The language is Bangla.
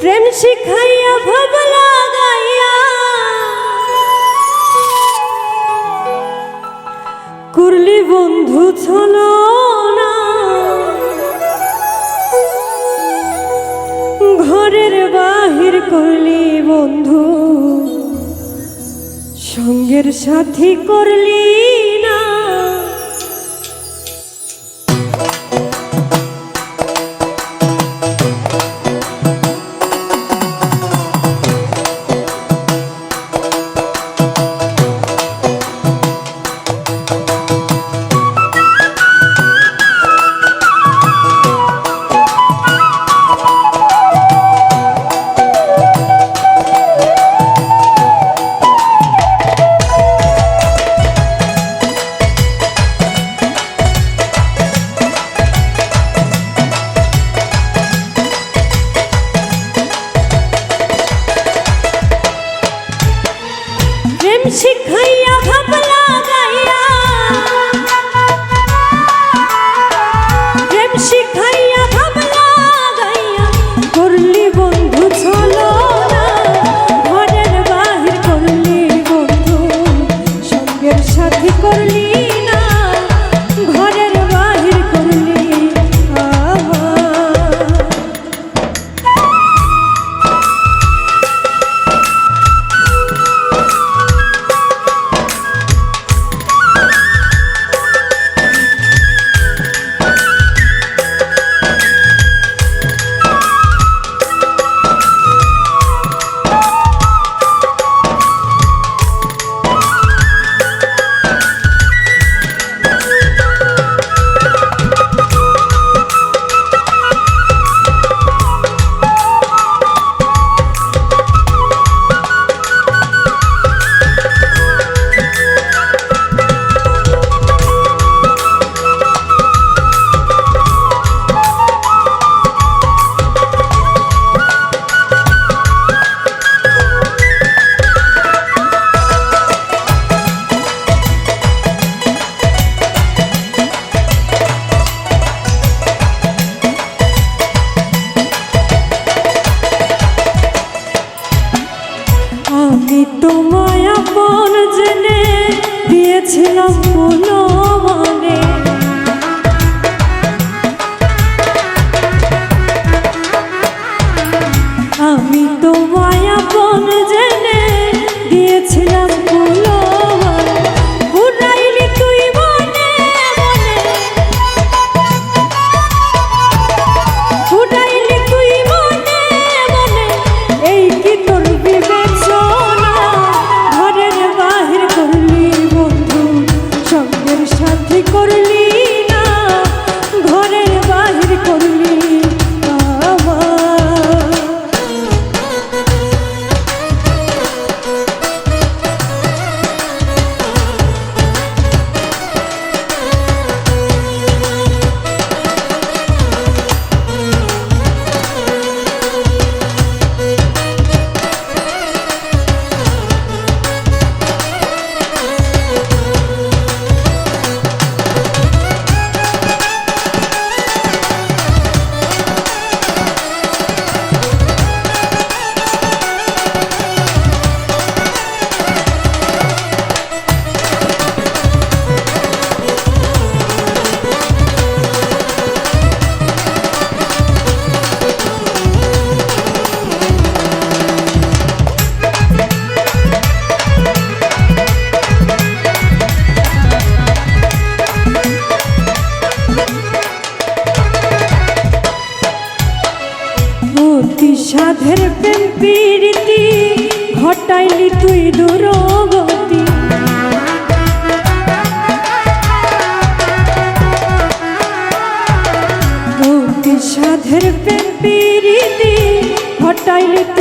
প্রেম শিখাইয়া ভব লাগাইয়া। করলি বন্ধু ছলো না। ঘরের বাহির করলি বন্ধু। সঙ্গের সাথী করলি শিক্ষা শান্তি করলি? সাধের প্রেম পীড়িতি ঘটাইলি তুই দুরগতি। সাধের প্রেম পীড়িতি ঘটাইলি তুই